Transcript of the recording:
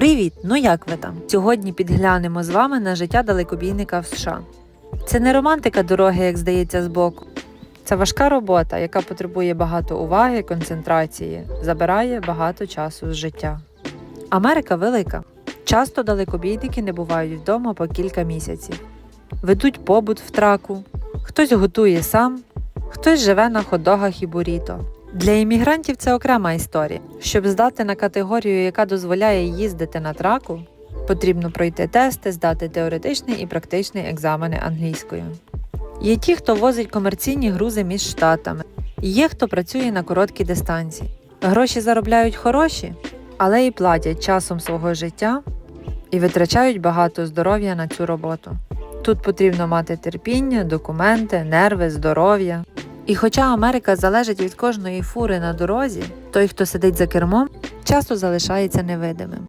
Привіт! Ну як ви там? Сьогодні підглянемо з вами на життя далекобійника в США. Це не романтика дороги, як здається збоку. Це важка робота, яка потребує багато уваги, концентрації, забирає багато часу з життя. Америка велика. Часто далекобійники не бувають вдома по кілька місяців. Ведуть побут в траку, хтось готує сам, хтось живе на ходогах і буріто. Для іммігрантів це окрема історія. Щоб здати на категорію, яка дозволяє їздити на траку, потрібно пройти тести, здати теоретичний і практичний екзамени англійською. Є ті, хто возить комерційні грузи між штатами, є хто працює на короткій дистанції. Гроші заробляють хороші, але і платять часом свого життя і витрачають багато здоров'я на цю роботу. Тут потрібно мати терпіння, документи, нерви, здоров'я. І хоча Америка залежить від кожної фури на дорозі, той, хто сидить за кермом, часто залишається невидимим.